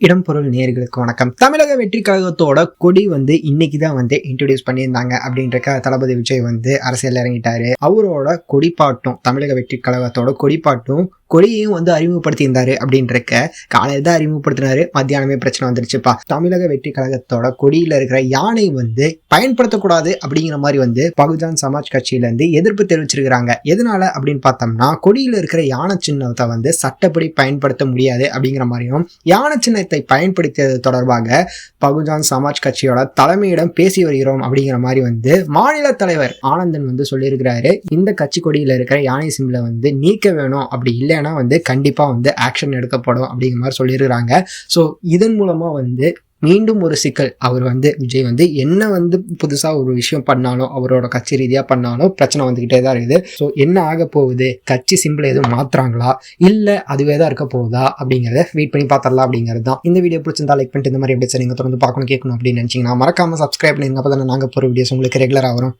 இடம் பொருள் நேர்களுக்கு வணக்கம். தமிழக வெற்றி கழகத்தோட கொடி வந்து இன்னைக்கு தான் வந்து இன்ட்ரடியூஸ் பண்ணியிருந்தாங்க அப்படின்றக்க தளபதி விஜய் வந்து அரசியல் இறங்கிட்டாரு. அவரோட கொடிப்பாட்டும் தமிழக வெற்றி கழகத்தோட கொடிப்பாட்டும் கொடியையும் வந்து அறிமுகப்படுத்தியிருந்தாரு அப்படின்றக்க காலையில் தான் அறிமுகப்படுத்தினாரு. மத்தியானமே பிரச்சனை வந்துருச்சுப்பா. தமிழக வெற்றி கழகத்தோட கொடியில் இருக்கிற யானை வந்து பயன்படுத்தக்கூடாது அப்படிங்கிற மாதிரி வந்து பகுஜான் சமாஜ் கட்சியிலேருந்து எதிர்ப்பு தெரிவிச்சிருக்கிறாங்க. எதனால அப்படின்னு பார்த்தோம்னா கொடியில் இருக்கிற யானை சின்னத்தை வந்து சட்டப்படி பயன்படுத்த முடியாது அப்படிங்கிற மாதிரியும் யானை சின்னத்தை பயன்படுத்தியது தொடர்பாக பகுஜான் சமாஜ் கட்சியோட தலைமையிடம் பேசி வருகிறோம் அப்படிங்கிற மாதிரி வந்து மாநில தலைவர் ஆனந்தன் வந்து சொல்லியிருக்கிறாரு. இந்த கட்சி கொடியில் இருக்கிற யானை சிம்பிளை வந்து நீக்க வேணும் அப்படி இல்லை இல்லைன்னா வந்து கண்டிப்பாக வந்து ஆக்ஷன் எடுக்கப்படும் அப்படிங்கிற மாதிரி சொல்லியிருக்கிறாங்க ஸோ இதன் மூலமாக வந்து மீண்டும் ஒரு சிக்கல். அவர் வந்து விஜய் வந்து என்ன வந்து புதுசாக ஒரு விஷயம் பண்ணாலும் அவரோட கட்சி ரீதியாக பண்ணாலும் பிரச்சனை வந்துக்கிட்டே தான் இருக்குது. ஸோ என்ன ஆக போகுது? கட்சி சிம்பிள் எதுவும் மாற்றுறாங்களா இல்லை அதுவே தான் இருக்க போகுதா? அப்படிங்கிறத வெயிட் பண்ணி பார்த்துடலாம் அப்படிங்கிறது தான். இந்த வீடியோ பிடிச்சிருந்தா லைக் பண்ணிட்டு இந்த மாதிரி எப்படி நீங்கள் தொடர்ந்து பார்க்கணும் கேட்கணும் அப்படின்னு நினச்சிங்கன்னா மறக்காமல் சப்ஸ்கிரைப் பண்ணிருங்க. அப்போ தானே நாங்கள் போகிற வீடியோஸ் உங்களுக்கு ரெகுலராக வரும்.